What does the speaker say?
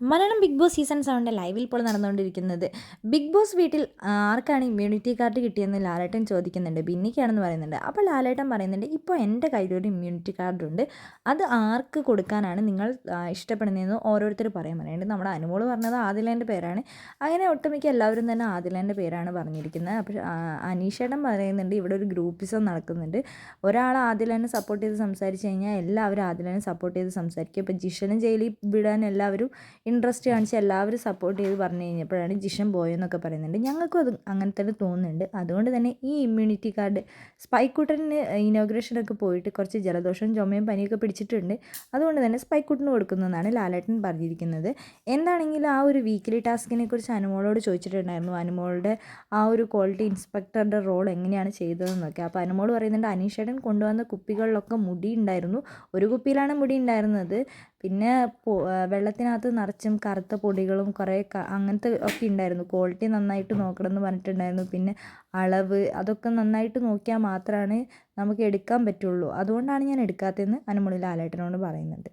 Malayalam Bigg Boss season സെവന്റെ ലൈവിൽ ഇപ്പോൾ നടന്നുകൊണ്ടിരിക്കുന്നത്. ബിഗ് ബോസ് വീട്ടിൽ ആർക്കാണ് ഇമ്മ്യൂണിറ്റി കാർഡ് കിട്ടിയെന്ന് ലാലേട്ടൻ ചോദിക്കുന്നുണ്ട്. ബിന്നിക്കാണെന്ന് പറയുന്നുണ്ട്. അപ്പോൾ ലാലേട്ടൻ പറയുന്നുണ്ട് ഇപ്പോൾ എന്റെ കയ്യിലൊരു ഇമ്മ്യൂണിറ്റി കാർഡുണ്ട്. അത് ആർക്ക് കൊടുക്കാനാണ് നിങ്ങൾ ഇഷ്ടപ്പെടുന്നതെന്ന് ഓരോരുത്തർ പറയാൻ പറയുന്നുണ്ട് നമ്മുടെ അനുമോൾ പറഞ്ഞത് ആദിലേന്റെ പേരാണ്. അങ്ങനെ ഒട്ടുമിക്ക എല്ലാവരും തന്നെ ആദിലേന്റെ പേരാണ് പറഞ്ഞിരിക്കുന്നത്. അപ്പോൾ അനീഷേട്ടൻ പറയുന്നുണ്ട് ഇവിടെ ഒരു ഗ്രൂപ്പിസം നടക്കുന്നുണ്ട്. ഒരാൾ ആദിലേനെ സപ്പോർട്ട് ചെയ്ത് സംസാരിച്ച് കഴിഞ്ഞാൽ എല്ലാവരും ആദിലേനെ സപ്പോർട്ട് ചെയ്ത് സംസാരിക്കും. ഇപ്പോൾ ജിഷനും ജയിലിൽ വിടാൻ എല്ലാവരും ഇൻട്രസ്റ്റ് കാണിച്ച് എല്ലാവരും സപ്പോർട്ട് ചെയ്ത് പറഞ്ഞു കഴിഞ്ഞപ്പോഴാണ് ജിഷൻ പോയെന്നൊക്കെ പറയുന്നുണ്ട്. ഞങ്ങൾക്കും അത് അങ്ങനെ തന്നെ തോന്നുന്നുണ്ട്. അതുകൊണ്ട് തന്നെ ഈ ഇമ്മ്യൂണിറ്റി കാർഡ് സ്പൈക്കൂട്ടന് ഇനോഗ്രേഷനൊക്കെ പോയിട്ട് കുറച്ച് ജലദോഷവും ചുമയും പനിയൊക്കെ പിടിച്ചിട്ടുണ്ട്. അതുകൊണ്ട് തന്നെ സ്പൈക്കൂട്ടിന് കൊടുക്കുന്നതെന്നാണ് ലാലേട്ടൻ പറഞ്ഞിരിക്കുന്നത്. എന്താണെങ്കിലും ആ ഒരു വീക്കിലി ടാസ്കിനെ കുറിച്ച് അനുമോളോട് ചോദിച്ചിട്ടുണ്ടായിരുന്നു. അനുമോളുടെ ആ ഒരു ക്വാളിറ്റി ഇൻസ്പെക്ടറുടെ റോൾ എങ്ങനെയാണ് ചെയ്തതെന്നൊക്കെ. അപ്പോൾ അനുമോൾ പറയുന്നുണ്ട് അനീഷേടൻ കൊണ്ടുവന്ന കുപ്പികളിലൊക്കെ മുടി ഉണ്ടായിരുന്നു. ഒരു കുപ്പിയിലാണ് മുടി ഉണ്ടായിരുന്നത്. പിന്നെ വെള്ളത്തിനകത്ത് നിറച്ചും കറുത്ത പൊടികളും കുറേ അങ്ങനത്തെ ഒക്കെ ഉണ്ടായിരുന്നു. ക്വാളിറ്റി നന്നായിട്ട് നോക്കണം എന്ന് പറഞ്ഞിട്ടുണ്ടായിരുന്നു. പിന്നെ അളവ് അതൊക്കെ നന്നായിട്ട് നോക്കിയാൽ മാത്രമാണ് നമുക്ക് എടുക്കാൻ പറ്റുള്ളൂ. അതുകൊണ്ടാണ് ഞാൻ എടുക്കാത്തതെന്ന് അനുമോൾ ലാലേട്ടനോട് പറയുന്നുണ്ട്